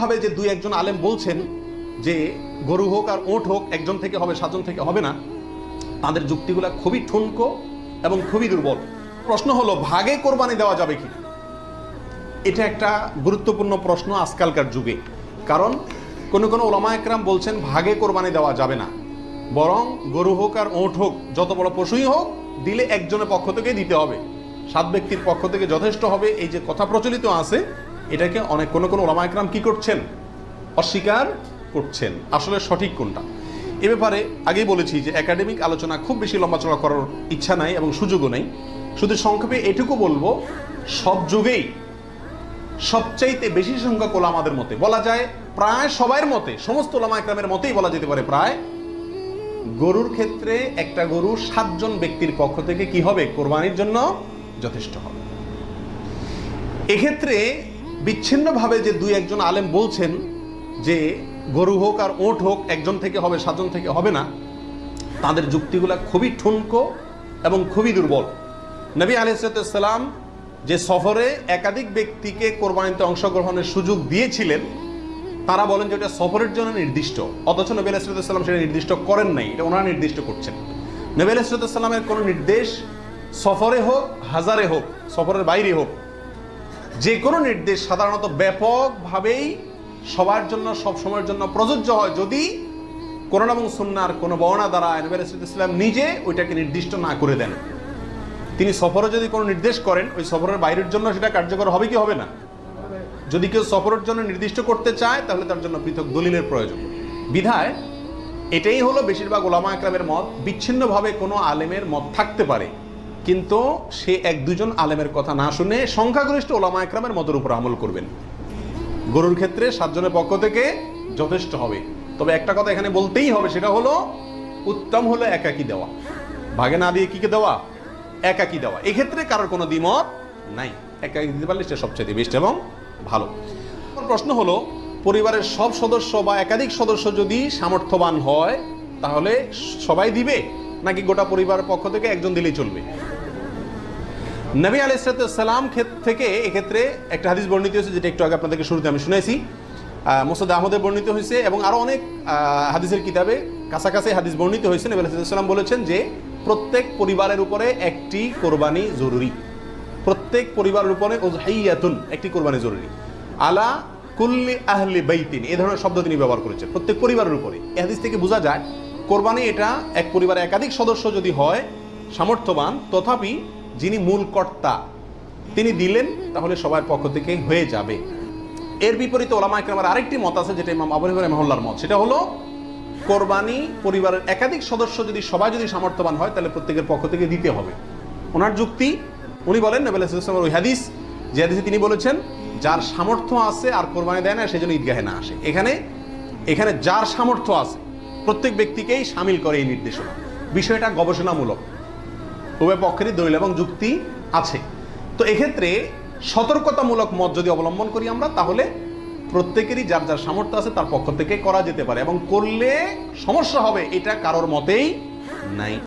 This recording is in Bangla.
ভাবে যে দুই একজন আলেম বলছেন যে গরু হোক আর ওট হোক, একজন থেকে হবে, সাতজন থেকে হবে না, তাদের যুক্তিগুলো খুবই ঠুনকো এবং খুবই দুর্বল। প্রশ্ন হলো, ভাগে কোরবানি দেওয়া যাবে কি? এটা একটা গুরুত্বপূর্ণ প্রশ্ন আজকালকার যুগে। কারণ কোনো কোনো ওলামা একরাম বলছেন, ভাগে কোরবানি দেওয়া যাবে না। বরং গরু হোক আর ওট হোক, যত বড় পশুই হোক, দিলে একজনের পক্ষ থেকে দিতে হবে। সাত ব্যক্তির পক্ষ থেকে যথেষ্ট হবে, এই যে কথা প্রচলিত আছে এটাকে অনেক কোনো কোনো ওলামা একরাম কি করছেন? অস্বীকার করছেন। আসলে সঠিক কোনটা? এ ব্যাপারে আগেই বলেছি যে একাডেমিক আলোচনা খুব বেশি লম্বাচড়া করার ইচ্ছা নাই এবং সুযোগও নেই। শুধু সংক্ষেপে এটুকু বলব, সব যুগেই সবচাইতে বেশি সংখ্যক ওলামাদের মতে, বলা যায় প্রায় সবার মতে, সমস্ত ওলামা একরামের মতেই বলা যেতে পারে প্রায়, গরুর ক্ষেত্রে একটা গরু সাতজন ব্যক্তির পক্ষ থেকে কি হবে? কোরবানির জন্য যথেষ্ট হবে। এক্ষেত্রে বিচ্ছিন্নভাবে যে দুই একজন আলেম বলছেন যে গরু হোক আর ওট হোক একজন থেকে হবে, সাতজন থেকে হবে না, তাদের যুক্তিগুলা খুবই ঠুনকো এবং খুবই দুর্বল। নবী আলাইসালাম যে সফরে একাধিক ব্যক্তিকে কোরবানিতে অংশগ্রহণের সুযোগ দিয়েছিলেন, তারা বলেন যে এটা সফরের জন্য নির্দিষ্ট, অথচ নবী আলাইসালাম সেটা নির্দিষ্ট করেন নাই, এটা ওনারা নির্দিষ্ট করছেন। নবী আলাইসালামের কোনো নির্দেশ সফরে হোক, হাজারে হোক, সফরের বাইরে হোক যে কোনো নির্দেশ সাধারণত ব্যাপকভাবেই সবার জন্য, সব সময়ের জন্য প্রযোজ্য হয় যদি কোরআন এবং সুন্নার কোনো বর্ণা দ্বারা নবী ইসলাম নিজে ওইটাকে নির্দিষ্ট না করে দেন। তিনি সফরে যদি কোনো নির্দেশ করেন, ওই সফরের বাইরের জন্য সেটা কার্যকর হবে কি হবে না? যদি কেউ সফরের জন্য নির্দিষ্ট করতে চায়, তাহলে তার জন্য পৃথক দলিলের প্রয়োজন। বিধায় এটাই হলো বেশিরভাগ ওলামা একরামের মত, বিচ্ছিন্নভাবে কোনো আলেমের মত থাকতে পারে। কিন্তু সে এক দুজন আলেমের কথা না শুনে সংখ্যাগরিষ্ঠ ওলামা একরামের মতের উপর আমল করবেন। গরুর ক্ষেত্রে সাতজনের পক্ষ থেকে যথেষ্ট হবে। তবে একটা কথা এখানে বলতেই হবে, সেটা হলো উত্তম হলো একাকি দেওয়া। ভাগে না দিয়ে কিকে দেওয়া? একাকি দেওয়া। এক্ষেত্রে কারোর কোনো দ্বিমত নাই। একাকি দিতে পারলে সেটা সবচেয়ে বেস্ট এবং ভালো। প্রশ্ন হলো, পরিবারের সব সদস্য বা একাধিক সদস্য যদি সামর্থ্যবান হয়, তাহলে সবাই দিবে? নাকি গোটা পরিবারের পক্ষ থেকে একজন দিলেই চলবে? নবী আলাইসালাম থেকে এক্ষেত্রে একটা হাদিস বর্ণিত হয়েছে, যেটা একটু আগে আপনাদেরকে শুরুতে আমি শুনেছি মোসাদ আহমদে বর্ণিত হয়েছে এবং আরও অনেক হাদিসের কিতাবে কাছাকাছি হাদিস বর্ণিত হয়েছে। নবী আলাইসাল্লাম বলেছেন যে, প্রত্যেক পরিবারের উপরে একটি কোরবানি জরুরি। প্রত্যেক পরিবারের উপরে ওজহাইয়াতুন একটি কোরবানি জরুরি। আলা কুল্লি আহলি বাইতিন এই ধরনের শব্দ তিনি ব্যবহার করেছেন প্রত্যেক পরিবারের উপরে। এই হাদিস থেকে বোঝা যায়, কোরবানি এটা এক পরিবারে একাধিক সদস্য যদি হয়, সামর্থ্যবান, তথাপি যিনি মূল কর্তা, তিনি দিলেন, তাহলে সবার পক্ষ থেকে হয়ে যাবে। এর বিপরীতে ওলামা একরামের আরেকটি মত আছে, যেটা ইমাম আবু হরিফা মহল্লার মত। সেটা হলো, কোরবানি পরিবারের একাধিক সদস্য যদি সবাই যদি সামর্থ্যবান হয়, তাহলে প্রত্যেকের পক্ষ থেকে দিতে হবে। ওনার যুক্তি, উনি বলেন নবেল ইসলামের ওই হাদিস, যে হাদিসে তিনি বলেছেন, যার সামর্থ্য আছে আর কোরবানি দেয় না সেজন্য ঈদগাহে না আসে। এখানে এখানে যার সামর্থ্য আছে, প্রত্যেক ব্যক্তিকেই সামিল করে এই নির্দেশনা। বিষয়টা গবেষণামূলক। উভয় পক্ষেরই দলিল এবং যুক্তি আছে। তো এক্ষেত্রে সতর্কতামূলক মত যদি অবলম্বন করি আমরা, তাহলে প্রত্যেকেরই যার যার সামর্থ্য আছে তার পক্ষ থেকে করা যেতে পারে এবং করলে সমস্যা হবে এটা কারোর মতেই নাই।